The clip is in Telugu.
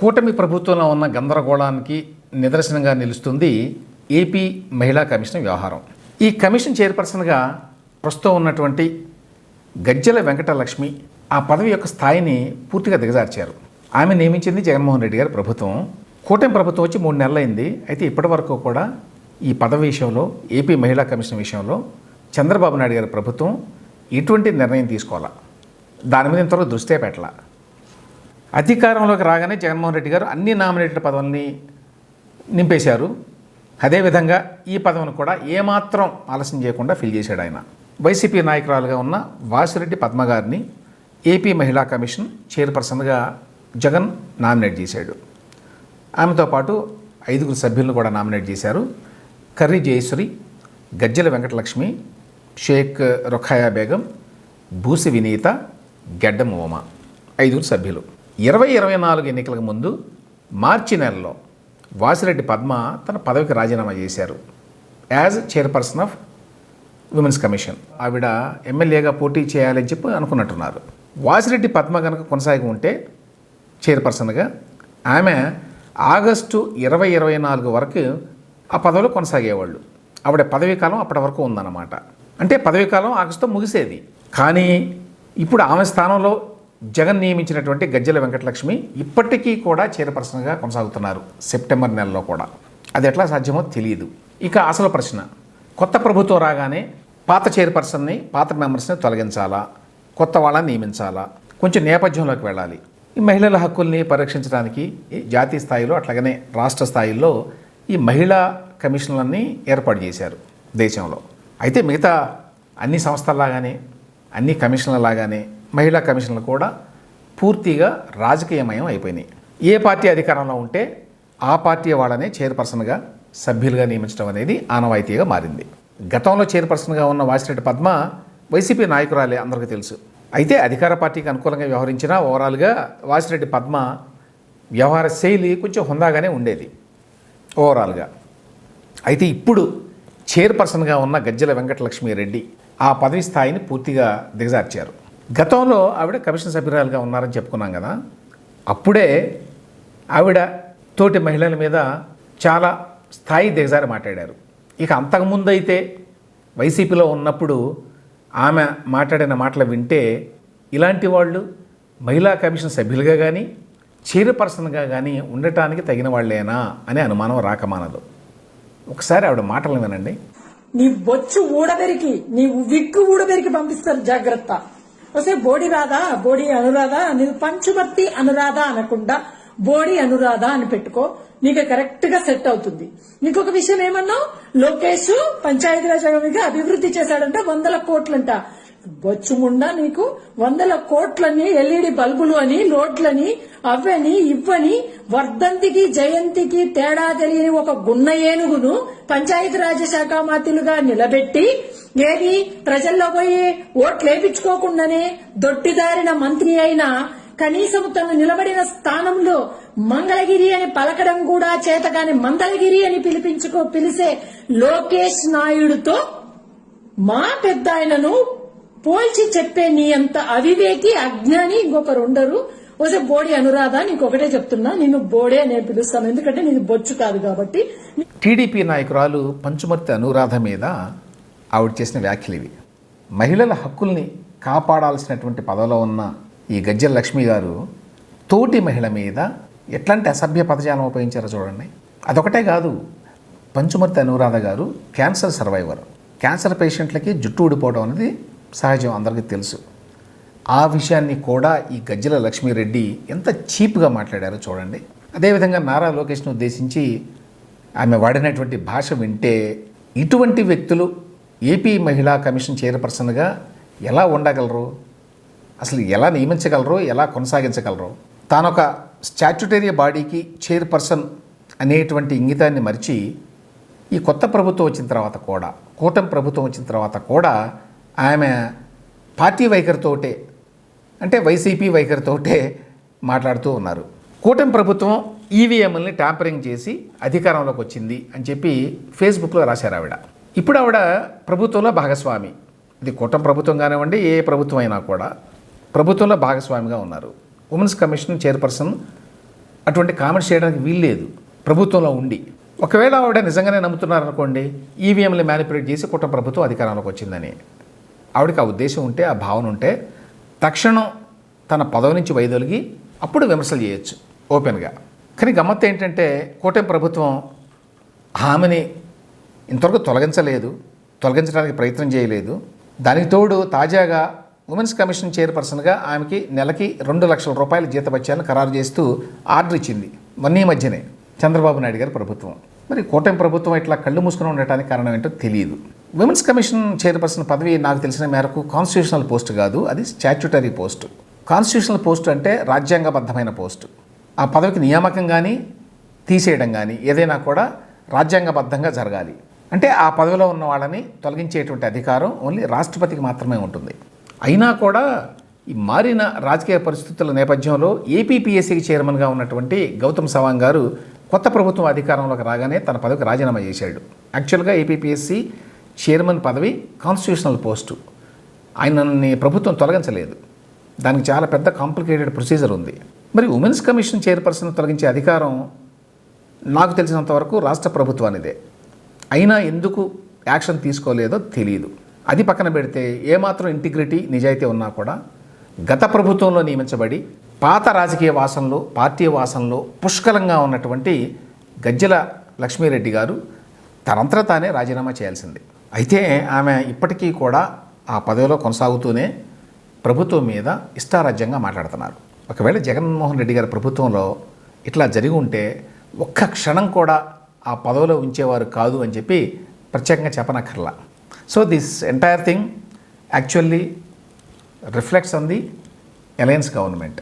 కూటమి ప్రభుత్వంలో ఉన్న గందరగోళానికి నిదర్శనంగా నిలుస్తుంది ఏపీ మహిళా కమిషన్ వ్యవహారం. ఈ కమిషన్ చైర్పర్సన్గా ప్రస్తుతం ఉన్నటువంటి గజ్జల వెంకటలక్ష్మి ఆ పదవి యొక్క స్థాయిని పూర్తిగా దిగజార్చారు. ఆమె నియమించింది జగన్మోహన్ రెడ్డి గారి ప్రభుత్వం. కూటమి ప్రభుత్వం వచ్చి మూడు నెలలైంది. అయితే ఇప్పటి వరకు కూడా ఈ పదవి విషయంలో ఏపీ మహిళా కమిషన్ విషయంలో చంద్రబాబు నాయుడు గారి ప్రభుత్వం ఎటువంటి నిర్ణయం తీసుకోవాలా? దాని మీద ఇంతవరకు దృష్టే పెట్టాల? అధికారంలోకి రాగానే జగన్మోహన్ రెడ్డి గారు అన్ని నామినేటెడ్ పదవుల్ని నింపేశారు. అదేవిధంగా ఈ పదవిని కూడా ఏమాత్రం ఆలస్యం చేయకుండా ఫిల్ చేశాడు ఆయన. వైసీపీ నాయకురాలుగా ఉన్న వాసిరెడ్డి పద్మ గారిని ఏపీ మహిళా కమిషన్ చైర్పర్సన్గా జగన్ నామినేట్ చేశాడు. ఆమెతో పాటు ఐదుగురు సభ్యులను కూడా నామినేట్ చేశారు. కర్రీ జయశ్వరి గజ్జల వెంకటలక్ష్మి షేక్ రుఖాయా బేగం బూసి వినీత గెడ్డం ఓమ ఐదుగురు సభ్యులు. ఇరవై ఇరవై నాలుగు ఎన్నికలకు ముందు మార్చి నెలలో వాసిరెడ్డి పద్మ తన పదవికి రాజీనామా చేశారు. As chairperson of women's commission ఆవిడ ఎమ్మెల్యేగా పోటీ చేయాలని చెప్పి అనుకున్నట్టున్నారు. వాసిరెడ్డి పద్మ కనుక కొనసాగి ఉంటే చైర్పర్సన్గా ఆమె ఆగస్టు ఇరవై ఇరవై నాలుగు వరకు ఆ పదవిలో కొనసాగేవాళ్ళు. ఆవిడ పదవీకాలం అప్పటి వరకు ఉందన్నమాట. అంటే పదవీకాలం ఆగస్టుతో ముగిసేది. కానీ ఇప్పుడు ఆమె స్థానంలో జగన్ నియమించినటువంటి గజ్జల వెంకటలక్ష్మి ఇప్పటికీ కూడా చైర్పర్సన్గా కొనసాగుతున్నారు సెప్టెంబర్ నెలలో కూడా. అది ఎట్లా సాధ్యమో తెలియదు ఇక అసలు ప్రశ్న కొత్త ప్రభుత్వం రాగానే పాత చైర్పర్సన్ని పాత మెంబర్స్ని తొలగించాలా? కొత్త వాళ్ళని నియమించాలా? కొంచెం నేపథ్యంలోకి వెళ్ళాలి. ఈ మహిళల హక్కుల్ని పరిరక్షించడానికి ఈ జాతీయ స్థాయిలో అట్లాగనే రాష్ట్ర స్థాయిలో ఈ మహిళా కమిషన్లన్నీ ఏర్పాటు చేశారు దేశంలో. అయితే మిగతా అన్ని సంస్థల్లాగానే అన్ని కమిషన్లలాగానే మహిళా కమిషన్లు కూడా పూర్తిగా రాజకీయమయం అయిపోయినాయి. ఏ పార్టీ అధికారంలో ఉంటే ఆ పార్టీ వాళ్ళనే చైర్పర్సన్గా సభ్యులుగా నియమించడం అనేది ఆనవాయితీగా మారింది. గతంలో చైర్పర్సన్గా ఉన్న వాసిరెడ్డి పద్మ వైసీపీ నాయకురాలే అందరికీ తెలుసు. అయితే అధికార పార్టీకి అనుకూలంగా వ్యవహరించిన ఓవరాల్గా వాసిరెడ్డి పద్మ వ్యవహార శైలి కొంచెం హుందాగానే ఉండేది. ఓవరాల్గా. అయితే ఇప్పుడు చైర్పర్సన్గా ఉన్న గజ్జల వెంకటలక్ష్మి రెడ్డి ఆ పదవి స్థాయిని పూర్తిగా దిగజార్చారు. గతంలో ఆవిడ కమిషన్ సభ్యురాలుగా ఉన్నారని చెప్పుకున్నాం కదా. అప్పుడే ఆవిడ తోటి మహిళల మీద చాలా స్థాయి దిగజారి మాట్లాడారు. ఇక అంతకుముందు అయితే వైసీపీలో ఉన్నప్పుడు ఆమె మాట్లాడిన మాటలు వింటే ఇలాంటి వాళ్ళు మహిళా కమిషన్ సభ్యులుగా కానీ చైర్పర్సన్గా కానీ ఉండటానికి తగిన వాళ్ళేనా అనే అనుమానం రాకమానదు ఒకసారి ఆవిడ మాటలు వినండి. నీ బొచ్చు ఊడబెరికి నీ విక్కు ఊడబెరికి పంపిస్తారు జాగ్రత్త. వస్తే బోడి రాధా బోడి అనురాధ నీ పంచుమర్తి అనురాధ అనకుండా బోడి అనురాధ అని పెట్టుకో. నీకు కరెక్ట్గా సెట్ అవుతుంది. ఇంకొక విషయం ఏమన్నావు? లోకేష్ పంచాయతీరాజ్ అభివృద్ధి చేశాడంటే వందల కోట్లంట. బొచ్చుముండా నీకు వందల కోట్లని ఎల్ఈడి బల్బులు అని లోట్లని అవ్వని ఇవ్వని వర్ధంతికి జయంతికి తేడా తెలియని ఒక గున్న ఏనుగును పంచాయతీరాజ్ శాఖ మాతిలుగా నిలబెట్టి ఏది ప్రజల్లో పోయి ఓట్లేపించుకోకుండానే దొట్టిదారిన మంత్రి అయినా కనీసం తను నిలబడిన స్థానంలో మంగళగిరి అని పలకడం కూడా చేతగాని మంగళగిరి అని పిలిపించుకో పిలిసే లోకేష్ నాయుడుతో మా పెద్ద ఆయనను పోల్చి చెప్పే నీ అంత అవివేకి అజ్ఞాని ఇంకొకరు ఉండరు. ఓసే బోడి అనురాధ నీకు ఒకటే చెప్తున్నా. నిన్ను బోడే అని పిలుస్తాను. ఎందుకంటే నేను బొచ్చు కాదు కాబట్టి. టీడీపీ నాయకురాలు పంచుమర్తి అనురాధ మీద ఆవిడ చేసిన వ్యాఖ్యలు ఇవి. మహిళల హక్కుల్ని కాపాడాల్సినటువంటి పదవిలో ఉన్న ఈ గజ్జల లక్ష్మి గారు తోటి మహిళ మీద ఎట్లాంటి అసభ్య పదజాలం ఉపయోగించారో చూడండి. అదొకటే కాదు. పంచుమర్తి అనురాధ గారు క్యాన్సర్ సర్వైవర్. క్యాన్సర్ పేషెంట్లకి జుట్టు ఊడిపోవడం అనేది సహజం అందరికీ తెలుసు. ఆ విషయాన్ని కూడా ఈ గజ్జల లక్ష్మీరెడ్డి ఎంత చీప్గా మాట్లాడారో చూడండి. అదేవిధంగా నారా లోకేష్ను ఉద్దేశించి ఆమె వాడినటువంటి భాష వింటే ఇటువంటి వ్యక్తులు ఏపీ మహిళా కమిషన్ చైర్పర్సన్గా ఎలా ఉండగలరు? అసలు ఎలా నియమించగలరు? ఎలా కొనసాగించగలరు? తానొక స్టాచ్యుటరీ బాడీకి చైర్పర్సన్ అనేటువంటి ఇంగితాన్ని మరిచి ఈ కొత్త ప్రభుత్వం వచ్చిన తర్వాత కూడా కూటమి ప్రభుత్వం వచ్చిన తర్వాత కూడా ఆమె పార్టీ వైఖరితోటే అంటే వైసీపీ వైఖరితోటే మాట్లాడుతూ ఉన్నారు. కూటమి ప్రభుత్వం ఈవీఎంలని ట్యాంపరింగ్ చేసి అధికారంలోకి వచ్చింది అని చెప్పి ఫేస్బుక్లో రాశారు ఆవిడ. ఇప్పుడు ఆవిడ ప్రభుత్వంలో భాగస్వామి. ఇది కూటమి ప్రభుత్వం కానివ్వండి ఏ ప్రభుత్వం అయినా కూడా ప్రభుత్వంలో భాగస్వామిగా ఉన్నారు. ఉమెన్స్ కమిషన్ చైర్పర్సన్ అటువంటి కామెంట్స్ చేయడానికి వీల్లేదు. ప్రభుత్వంలో ఉండి. ఒకవేళ ఆవిడ నిజంగానే నమ్ముతున్నారనుకోండి ఈవీఎంలు మ్యానిపులేట్ చేసి కుటుంబ ప్రభుత్వం అధికారంలోకి వచ్చిందని. ఆవిడకి ఆ ఉద్దేశం ఉంటే ఆ భావన ఉంటే తక్షణం తన పదవి నుంచి వైదొలిగి అప్పుడు విమర్శలు చేయొచ్చు ఓపెన్గా. కానీ గమ్మత్తు ఏంటంటే కూటమి ప్రభుత్వం ఆమెని ఇంతవరకు తొలగించలేదు తొలగించడానికి ప్రయత్నం చేయలేదు. దానికి తోడు తాజాగా ఉమెన్స్ కమిషన్ చైర్పర్సన్గా ఆమెకి నెలకి రెండు లక్షల రూపాయల జీతభత్యాలను ఖరారు చేస్తూ ఆర్డర్ ఇచ్చింది మొన్న ఈ మధ్యనే చంద్రబాబు నాయుడు గారి ప్రభుత్వం. మరి కూటమి ప్రభుత్వం ఇట్లా కళ్ళు మూసుకుని ఉండటానికి కారణం ఏంటో తెలియదు విమెన్స్ కమిషన్ చైర్పర్సన్ పదవి నాకు తెలిసిన మేరకు కాన్స్టిట్యూషనల్ పోస్ట్ కాదు అది స్టాచ్యుటరీ పోస్ట్. కాన్స్టిట్యూషనల్ పోస్ట్ అంటే రాజ్యాంగబద్ధమైన పోస్ట్. ఆ పదవికి నియామకం కానీ తీసేయడం కానీ ఏదైనా కూడా రాజ్యాంగబద్ధంగా జరగాలి. అంటే ఆ పదవిలో ఉన్న వాళ్ళని తొలగించేటువంటి అధికారం ఓన్లీ రాష్ట్రపతికి మాత్రమే ఉంటుంది. అయినా కూడా ఈ మారిన రాజకీయ పరిస్థితుల నేపథ్యంలో ఏపీపీఎస్సీకి చైర్మన్గా ఉన్నటువంటి గౌతమ్ సవాంగ్ గారు కొత్త ప్రభుత్వం అధికారంలోకి రాగానే తన పదవికి రాజీనామా చేశాడు. యాక్చువల్గా ఏపీపీఎస్సీ చైర్మన్ పదవి కాన్స్టిట్యూషనల్ పోస్టు ఆయనని ప్రభుత్వం తొలగించలేదు. దానికి చాలా పెద్ద కాంప్లికేటెడ్ ప్రొసీజర్ ఉంది. మరి ఉమెన్స్ కమిషన్ చైర్పర్సన్ తొలగించే అధికారం నాకు తెలిసినంత వరకు రాష్ట్ర ప్రభుత్వానిదే. అయినా ఎందుకు యాక్షన్ తీసుకోలేదో తెలియదు అది పక్కన పెడితే ఏమాత్రం ఇంటిగ్రిటీ నిజాయితీ ఉన్నా కూడా గత ప్రభుత్వంలో నియమించబడి పాత రాజకీయ వాసనలు పార్టీ వాసనలు పుష్కలంగా ఉన్నటువంటి గజ్జల లక్ష్మీరెడ్డి గారు తనంతట తానే రాజీనామా చేయాల్సింది. అయితే ఆమె ఇప్పటికీ కూడా ఆ పదవిలో కొనసాగుతూనే ప్రభుత్వం మీద ఇష్టారాజ్యంగా మాట్లాడుతున్నారు. ఒకవేళ జగన్మోహన్ రెడ్డి గారి ప్రభుత్వంలో ఇట్లా జరిగి ఉంటే ఒక్క క్షణం కూడా ఆ పదవిలో ఉంచేవారు కాదు అని చెప్పి ప్రత్యేకంగా చెప్పనక్కర్లా. So this entire thing actually reflects on the alliance government.